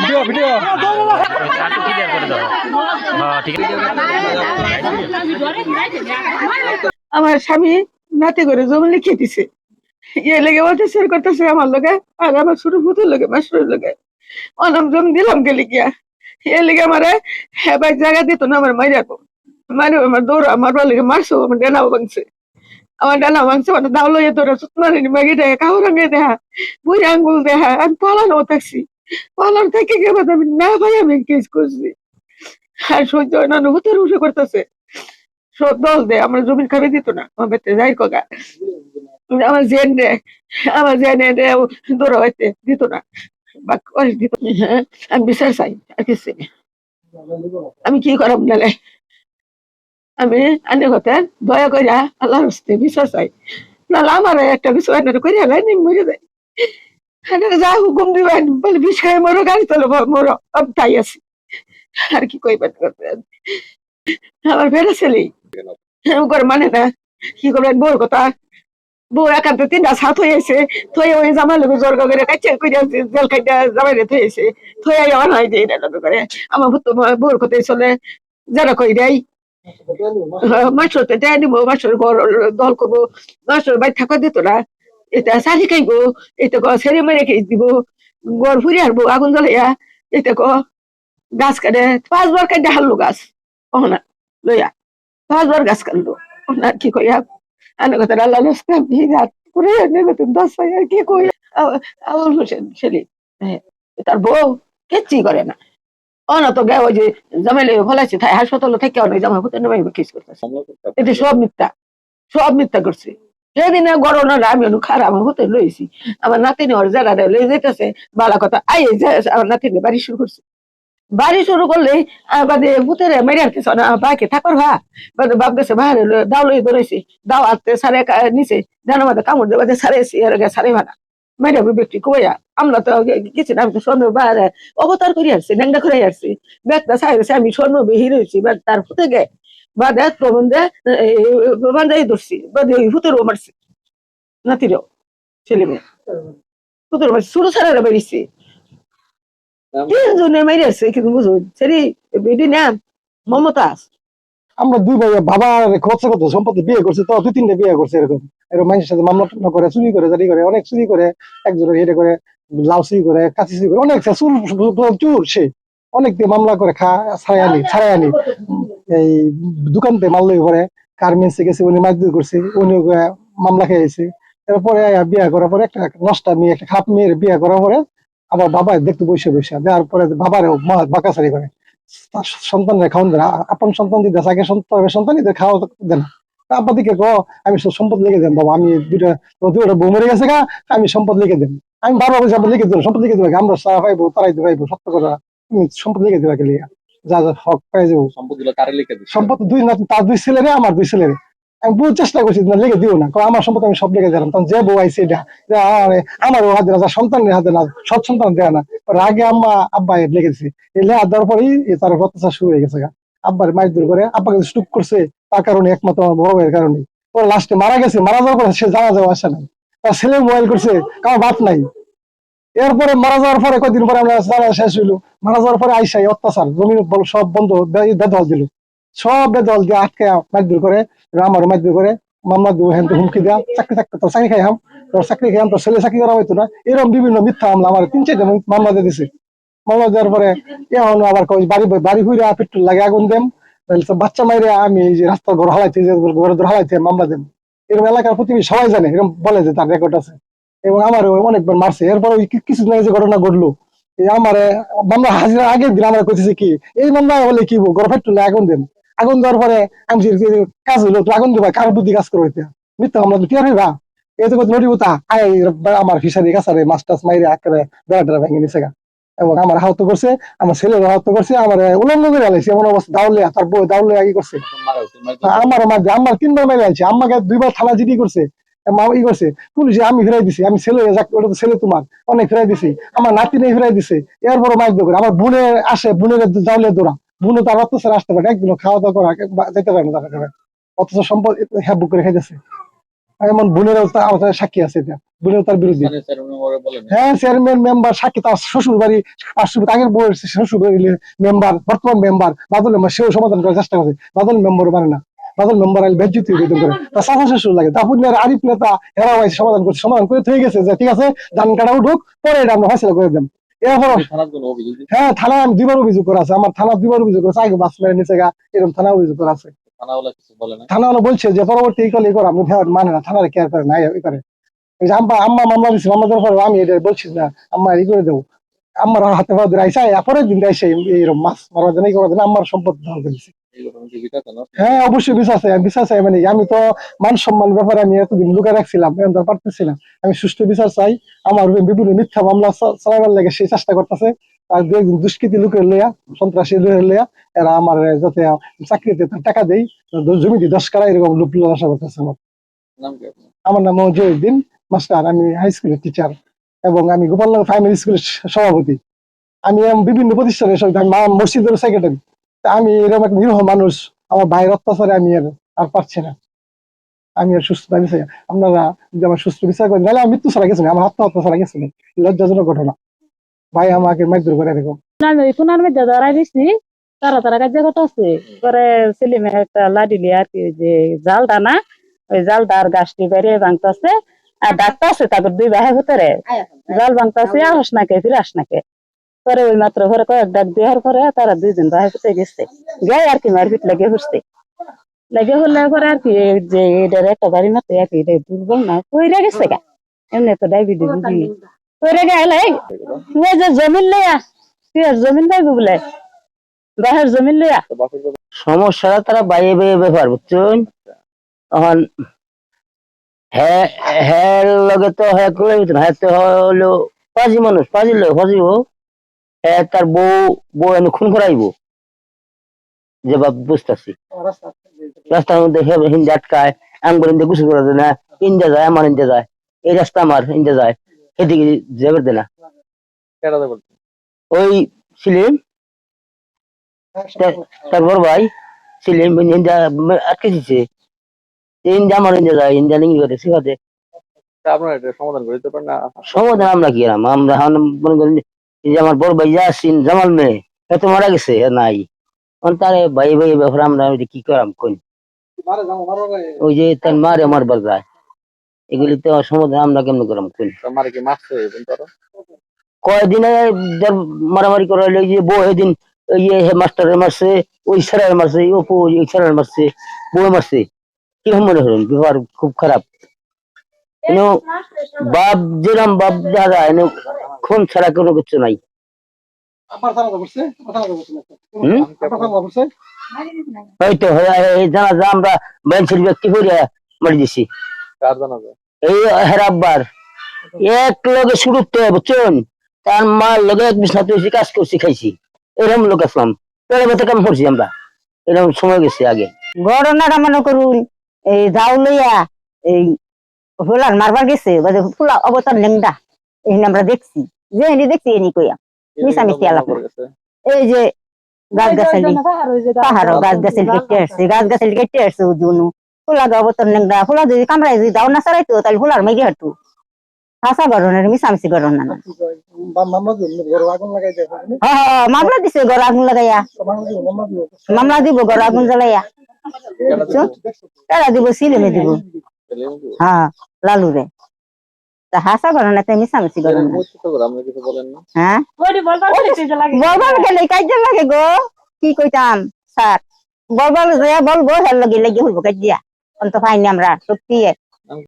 Video video আমার স্বামী নাতে করে জমি লিখে দিছে। ইয়ে লেগে বলতে শেয়ার করতেছে আমার লোকে আর আমার ছোট পুতুর লোকে মাস্টারের লোকে অনাম জমি দিলাম গেলে গিয়া। ইয়ে লেগে আমারে হ্যাঁ জায়গা দিত না, আমার মাইরাকো মারি আমার দৌড় আমার লেগে মারছো আমার ডানাও ভাঙছে আমার ডানা ভাঙছে আমার দাও লইয়ে তোরা সুতমারি মাগি দেয় কাউ রঙে দেহা বুড়ি আঙ্গুল দেহা আমি পালানো থাকছি পালানো থেকে গিয়ে আমি না ভাই আমি কেস করছি আর সহ্য হয় না হুতের করতেছে দল দে আমার জমিন খাবে দিত না আমার বেতে যাই কগা আমার জেন রে আমার জেন রে দৌড়া হইতে দিত না বা করে দিত আমি বিচার চাই আর কিছু। আমি কি করাম নালে আমি আনে কথা, দয়া করে আল্লাহর হস্তে বিচার চাই নাহলে আমার একটা বিষয় না করে হেলাই নি মরে হ্যাঁ যা হুকুম দিবেন, বলে বিষ খাই মরো, গাড়ি তোলো মরো, আমি তাই আছি। আর কি কইবেন? করতে আমার ফেরা ছেলে। করে মানে না, কি করবেন, বউর কথা? বউ একান্ত তিনটা সাত হয়েছে থয়ে ওই জামাই লোক জোর করে কাছে করে জেল খাইতে জামাই রে থয়েছে থয়ে আমার হয় যে এটা করে। আমার বউর কথাই চলে, যারা কই দেয়। মাস্টার তো দেয় নিবো দল করব মাস্টার বাড়ি থাকা দিত না এটা শাড়ি খাইবো, এটা ক ছেড়ে মেরে খেয়ে দিব গড় ফুরি হারবো আগুন জ্বলাইয়া, এটা ক গাছ কাটে পাঁচবার কাটে হারলো গাছ ওহনা লইয়া পাঁচবার গাছ কাটলো। ওহনা কি কইয়া, আনে কথা আল্লাহ নস্তাম ভিগাত করে এনে নতুন দশ কি কই আবুল হোসেন ছেলে তার বউ, কিচ্ছুই করে না। অনা তো গে ওই যে জামাইলে ফলাইছে তাই হাসপাতালে থেকে অনেক জামা হতে নেমে কিস করতেছে। এটা সব মিথ্যা সব মিথ্যা করছে। সেদিনে গরম আমি অনু খারাপ আমার হতে লইছি। আমার নাতিনি ওর যারা লই যেতেছে বালা কথা আই আমার নাতিনি বাড়ি শুরু করছে। বাড়ি শুরু করলে বাদে ভূতের মেরে আনতেছে না বাকি থাকর ভা। বাদে বাপ দেশে বাইরে দাও লই ধরেছি দাও আনতে সারে নিচে জানো মাঝে কামড় দেবে সারে সারে ভানা মেরে ব্যক্তি কইয়া আমরা তো কিছু না আমি তো স্বর্ণ বাইরে অবতার করে আসছি নেংটা করে আসছি। ব্যাগটা সাইরেছে আমি স্বর্ণ বিহির হয়েছি ব্যাগ তার ফুটে গে। বাদে প্রবন্ধে বান্ধাই ধরছি বাদে ওই ভূতেরও মারছি। নাতিরও ছেলে মেয়ে। ভূতেরও মারছি ছোট ছাড়া বেরিয়েছি তিনজনে মেরে আসছে কিন্তু বুঝুন সেরি বেটি নাম মমতাজ। আমরা দুই ভাই বাবা কত কত সম্পত্তি বিয়ে করছে তো দুই তিনটে বিয়ে করছে এরকম। এরকম মানুষের সাথে মামলা টামলা করে, চুরি করে, জারি করে, অনেক চুরি করে, একজনের হেঁটে করে, লাউ চুরি করে, কাঁচি চুরি করে, অনেক চুর চুর সে। অনেক দিয়ে মামলা করে, খা, ছাড়াই আনি ছাড়াই আনি। এই দোকানতে মাল লই করে গার্মেন্টসে গেছে, উনি মারধর করছে, উনি মামলা খেয়েছে তারপরে বিয়ে করার পরে একটা নষ্টা মেয়ে, একটা খাপ মেয়ের বিয়ে করার পরে আবার বাবা দেখতে বসে বসে, দেওয়ার পরে বাবারে বাঁকাচারি করে। তার সন্তানরা খাওয়ান দেয় আপন সন্তান দিতে আগে সন্তান সন্তান এদের খাওয়া দেয় না তা আব্বা দিকে কো আমি সব সম্পদ লিখে দেন বাবা আমি দুইটা দুইটা বউ মরে গেছে গা আমি সম্পদ লিখে দেন। আমি বারবার বলছি লিখে দেবো সম্পদ লিখে দেবো আমরা সারা পাইবো তারাই পাইবো সত্য কথা। তুমি সম্পদ লিখে দেবা গেলে যা যা হক পাই যাব। সম্পদ দুই না তার দুই ছেলেরে আমার দুই ছেলেরে। আমি বহু চেষ্টা করছি না লিখে দিও না। আমার সম্পদ আমি সব লিখে দিলাম। তখন যে বউ আইছে এটা আমারও হাতে না সন্তানের হাতে না সৎ সন্তান দেয় না। আগে আম্মা আব্বা এর লিখে দিছে। এই লেখা দেওয়ার পরেই তার অত্যাচার শুরু হয়ে গেছে গা। আব্বার দূর করে আব্বাকে স্টুক করছে তার কারণে একমাত্র আমার বড় ভাইয়ের কারণে। ওর লাস্টে মারা গেছে, মারা যাওয়ার পরে সে জানা যাওয়া আসে নাই। তার ছেলে মোবাইল করছে, কারও বাপ নাই। এরপরে মারা যাওয়ার পরে কয়দিন পরে আমরা জানা শেষ হইল। মারা যাওয়ার পরে আইসাই অত্যাচার, জমির সব বন্ধ, বে- বেদখল দিল। সব বেদখল দিয়ে আটকে মারধর করে আমার মারধর করে, মামলা দিব হ্যাঁ হুমকি দেয়া, চাকরি থাকতে তোর চাকরি খাইহাম তোর চাকরি খাইহাম তোর ছেলে চাকরি করা হইতো না। এরকম বিভিন্ন মিথ্যা মামলা আমার তিন চারটা মামলা দিয়ে দিছে। মামলা দেওয়ার পরে এখন আবার বাড়ি বাড়ি ঘুরে পেট্রোল লাগে, আগুন তো বাচ্চা মাইরে আমি যে রাস্তা ঘর হালাইতে ঘরে ধর হালাইতে মামলা দেন এরকম এলাকার প্রতিবেশী সবাই জানে এরকম বলে যে তার রেকর্ড আছে। এবং আমার অনেকবার মারছে। এরপর ওই কি- কিছুদিন যে ঘটনা ঘটলো। আমার মামলা হাজিরা আগের দিন আমরা কইতেছি কি, এই মামলা বলে কি ঘর পেট্রোলে আগুন দেন আগুন দেওয়ার পরে আমি কাজ হইল, তো আগুন দেবা কার বুদ্ধি কাজ করবে মিথ্যা আমরা তো টিয়ার হইবা এই তো নদী উতা আমার ফিসারি কাছারে মাছ মাইরে আকারে বেড়া টেড়া ভেঙে নিছে গা। এবং আমার আহত করছে আমার ছেলের আহত করছে আমার উলঙ্গ করে আলাইছে। এমন অবস্থা দাউলিয়া তার বউ দাউলিয়া কি করছে। আমার আমার আমার তিনবার মেরে আছে আমাকে দুইবার থানা জিডি করছে মা ই করছে পুলিশে আমি ফেরাই দিছি আমি ছেলে যাক ওটা তো ছেলে তোমার অনেক ফেরাই দিছি আমার নাতি নেই ফেরাই দিছে এরপর মাইক করে আমার বোনের আসে বোনের জাউলে দৌড়া বুনো তার অত্যাচার আসতে পারে একদিনও খাওয়া দাওয়া করা যেতে পারে না তার অথচ সম্পদ হ্যাঁ বুক করে খাইতেছে। এমন বোনেরও সাক্ষী আছে এটা। হ্যাঁ চেয়ারম্যান মেম্বার সাক্ষী তার শ্বশুর বাড়ি আগের বউয়ের শ্বশুর বাড়ি মেম্বার বর্তমান মেম্বার বাদল মেম্বার সেও সমাধান করার চেষ্টা বাদল মেম্বার মানে না। বাদল মেম্বার আইলে বেজ্জুতি বেতন করে। শ্বশুর লাগে। তারপর আরিফ নেতা এরা সমাধান করছে সমাধান করে হয়ে গেছে যে ঠিক আছে ধান কাটা উঠুক পরে এটা আমরা ফয়সলা করে দেব। হ্যাঁ থানায় আমি দুবার অভিযোগ করা আছে। আমার থানা দুবার অভিযোগ করা আছে। আগে বাস মেরে নিচে গা এরকম থানা অভিযোগ করা আছে। থানাওয়ালা বলছে যে পরবর্তী এই কলে আমি মানে না থানার কেয়ার করে না করে। আম্মা আম্মা মামলা আমি এটা বলছি না আম্মা এই করে দেবো আমার হাতে পা ধরে আইসা পরের দিন আইসে এইরকম মাছ মারা দেন করা দেন আমার সম্পদ ধ্বংস করে দিচ্ছে এই ঘটনা কি বিচার জানো হ্যাঁ অবশ্যই বিশ্বাস আছে বিশ্বাস আছে মানে আমি তো মান সম্মান ব্যাপারে আমি এতদিন লুকে রাখছিলাম এখন তো পারতেছিলাম। আমি সুষ্ঠু বিচার চাই আমার বিভিন্ন মিথ্যা মামলা চালাবার লাগে সেই চেষ্টা করতেছে। আর দু একজন দুষ্কৃতি লোকের লইয়া সন্ত্রাসী লোকের লইয়া এরা আমার যাতে চাকরিতে টাকা দেই জমিতে দশ কারা এরকম লুপ করতেছে আমার। নাম আমার নাম মজিউদ্দিন মাস্টার, আমি হাই স্কুলের টিচার এবং আমি গোপালনগর প্রাইমারি স্কুলের সভাপতি। আমি বিভিন্ন প্রতিষ্ঠানের সঙ্গে আমি মসজিদের সেক্রেটারি আমি এরকম এক নিরীহ মানুষ, আমার ভাইয়ের অত্যাচারে আমি আর আর পারছি না। আমি আর সুস্থ চাই আপনারা যদি আমার সুস্থ বিচার করেন নাহলে আমি মৃত্যু ছাড়া গেছি আমার আত্মহত্যা ছাড়া গেছি লজ্জাজনক ঘটনা। ভাই, আমাকে মারধর করে এরকম আমি মধ্যে ধরাই দিছি। তারা তারা কাজে কথা আছে? পরে ছেলে মেয়ে একটা লাডিলি আর কি যে জালটা না ওই জালটা আর গাছটি বেরিয়ে ভাঙতেছে। আর ডাক্তার আছে তাদের দুই ভাই ভিতরে জাল ভাঙতেছে আস নাকে ফিরে আস নাকে পরে ওই মাত্র ঘরে কয়েক ডাক দেওয়ার পরে তারা দুইজন ভাই ভিতরে গেছে। গায়ে আর কি মারপিট লাগে হুসতে লাগে হলে পরে আর কি এই যে এটার একটা বাড়ি মতো আর কি দুর্বল না কইরা গেছে গা। এমনি তো ডায়াবেটিস বুঝি কইরা গেলে যে জমিন লইয়া তুই আর জমিন পাইবি বলে? বাহের জমিন লইয়া? সমস্যাটা তারা বাইরে বাইরে ব্যবহার বুঝছেন তখন হ্যাঁ হ্যাঁ লগে তো হ্যাঁ হ্যাঁ তো হলো মানুষ লোক হ্যাঁ তার বউ বউ এনে খুন করাইব। যে বাপ বুঝতেছি। রাস্তার মধ্যে হিন্দে আটকায় হিন্দে গুছু করে দেয় না ইন্দে যায় আমার ইন্দে যায়। এই রাস্তা আমার ইন্দে যায়। এদিকে যাবে দেয় না ওই ছিলেন তার বড় ভাই ইন্দা আটকে দিচ্ছে ইন্দা আমার যায় ইন্দা লিঙ্গি করে তা আপনারা এটা সমাধান করে দিতে পারেন না? সমাধান আমরা কি এরাম আমরা মনে এই যে আমার বড় ভাই যাচ্ছেন জামাল মেয়ে এত মারা গেছে নাই। তারে ভাই ভাই ব্যাপারে আমরা কি করাম কোন ওই যে তার মারে মারবার যায় এগুলি তো সমাধান আমরা কেমন করাম কোন কয়দিনে মারামারি করা হলো যে বউ এদিন ওই যে মাস্টারে মারছে ওই স্যারের মারছে ওই অপু ওই স্যারের মারছে বউ মারছে। কীরকম মনে হলেন ব্যবহার খুব খারাপ। এনে বাপ যেরাম বাপ যায় এনে খুন ছাড়া কোনো কিছু নাই। তো তো হয়তো এই জানা যা আমরা বেঞ্চের ব্যক্তি করে মারি দিছি। এই হেরাব্বার এক লগে শুরুতে বুঝছেন? তার মার লগে এক বিছনাতে হয়েছি কাজ করছি খাইছি। এরকম লোক আসলাম। পেড়ে বেতে কাম করছি আমরা। এরকম সময় গেছে আগে। ঘটনাটা মনে করুন এই যাও লইয়া এই হোলার মারবার গেছে বাজে ফুলা অবতার লেংদা এই আমরা দেখছি। যে এনি দেখছি এনি কইয়া। মিশামিশি আলাপ। এই যে গাছ গাছালি পাহাড় গাছ গাছালি কেটে আসছে গাছ। গাছালি কেটে আসছে উজুনু ফুলা অবতার লেংদা ফুলা যদি কামড়াই যদি দাও না সারাইতো তাহলে ফুলার মেঘে হাঁটু হাসা ঘটনার মিশামিশি ঘটনা না। মামলা দিছে ঘর আগুন লাগাইয়া। মামলা দিব ঘর আগুন জ্বালাইয়া। তারা দিব সিলেমে দিব? হ্যাঁ লালু রে তা হাসা মিশামিশি ঘটনা তো করে, আপনি কিছু বলেন না। হ্যাঁ? বলবার গেলে কাজে লাগে গো। কি কইতাম স্যার? বলবার বলব হের লগে লেগে হইব কাজ অন্ত পাইনি আমরা সত্যি